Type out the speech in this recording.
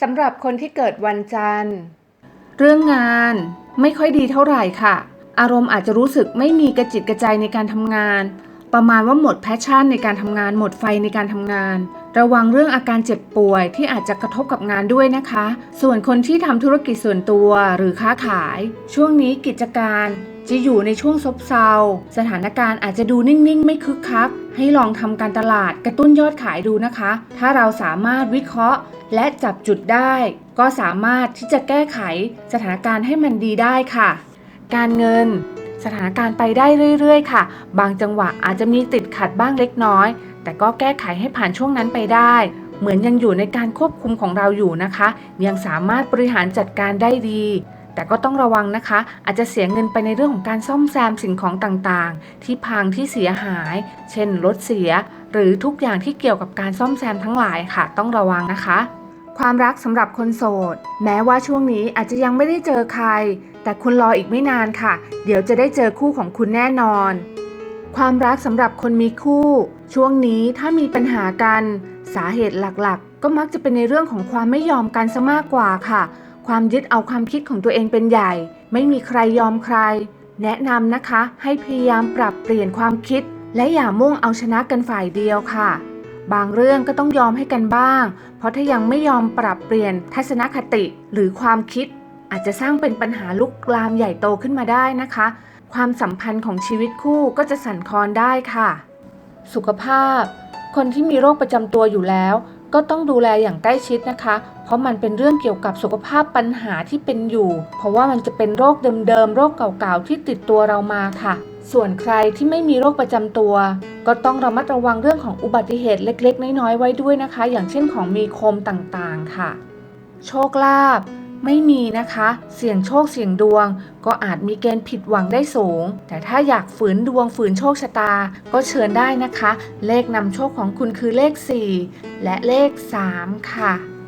สำหรับคนที่เกิดวันจันทร์ เรื่องงานไม่ค่อยดีเท่าไหร่ค่ะ อารมณ์อาจจะรู้สึกไม่มีกระจิตกระใจในการทำงาน ประมาณว่าหมดแพชชั่นในการทำงานหมดไฟในการทำงาน ระวังเรื่องอาการเจ็บป่วยที่อาจจะกระทบกับงานด้วยนะคะ ส่วนคนที่ทำธุรกิจส่วนตัวหรือค้าขาย ช่วงนี้กิจการ จะอยู่ในช่วงซบเซา สถานการณ์อาจจะดูนิ่ง ๆ ไม่คึกคัก ให้ลองทำการตลาดกระตุ้นยอดขายดูนะคะ ถ้าเราสามารถวิเคราะห์ และจับจุดได้ ก็สามารถที่จะแก้ไขสถานการณ์ให้มันดีได้ค่ะ การเงินสถานการณ์ไปได้เรื่อย ๆ ค่ะ บางจังหวะอาจจะมีติดขัดบ้างเล็กน้อย แต่ก็แก้ไขให้ผ่านช่วงนั้นไปได้ เหมือนยังอยู่ในการควบคุมของเราอยู่นะคะ ยังสามารถบริหารจัดการได้ดี แต่ก็ต้องระวังนะคะ อาจจะเสียเงินไปในเรื่องของการซ่อมแซมสิ่งของต่างๆ ที่พังที่เสียหาย เช่นรถเสีย หรือทุกอย่างที่เกี่ยวกับการซ่อมแซมทั้งหลายค่ะ ต้องระวังนะคะ ความรักสำหรับคนโสด แม้ว่าช่วงนี้อาจจะยังไม่ได้เจอใคร แต่คุณรออีกไม่นานค่ะ เดี๋ยวจะได้เจอคู่ของคุณแน่นอน ความรักสำหรับคนมีคู่ ช่วงนี้ถ้ามีปัญหากัน สาเหตุหลักๆ ก็มักจะเป็นในเรื่องของความไม่ยอมกันซะมากกว่าค่ะ ความยึดเอาความคิดของตัวเองเป็นใหญ่ ไม่มีใครยอมใคร แนะนำนะคะ ให้พยายามปรับเปลี่ยนความคิด และอย่ามุ่งเอาชนะกันฝ่ายเดียวค่ะ บางเรื่องก็ต้องยอมให้กันบ้าง เพราะถ้ายังไม่ยอมปรับเปลี่ยนทัศนคติหรือความคิด อาจจะสร้างเป็นปัญหาลุกลามใหญ่โตขึ้นมาได้นะคะ ความสัมพันธ์ของชีวิตคู่ก็จะสั่นคลอนได้ค่ะ สุขภาพ คนที่มีโรคประจำตัวอยู่แล้ว ก็ต้องดูแลอย่างใกล้ชิดนะคะ เพราะมันเป็นเรื่องเกี่ยวกับสุขภาพปัญหาที่เป็นอยู่ เพราะว่ามันจะเป็นโรคเดิมๆ โรคเก่าๆ ที่ติดตัวเรามาค่ะ ส่วนใครที่ไม่มีโรคประจำตัว ก็ต้องระมัดระวังเรื่องของอุบัติเหตุเล็ก ๆ น้อยๆ ไว้ด้วยนะคะ อย่างเช่นของมีคมต่างๆ ค่ะ โชคลาภ ไม่มีนะคะ เสี่ยงโชคเสี่ยงดวง ก็อาจมีเกณฑ์ผิดหวังได้สูง แต่ถ้าอยากฝืนดวงฝืนโชคชะตา ก็เชิญได้นะคะ เลขนำโชคของคุณคือเลข 4 และเลข 3 ค่ะ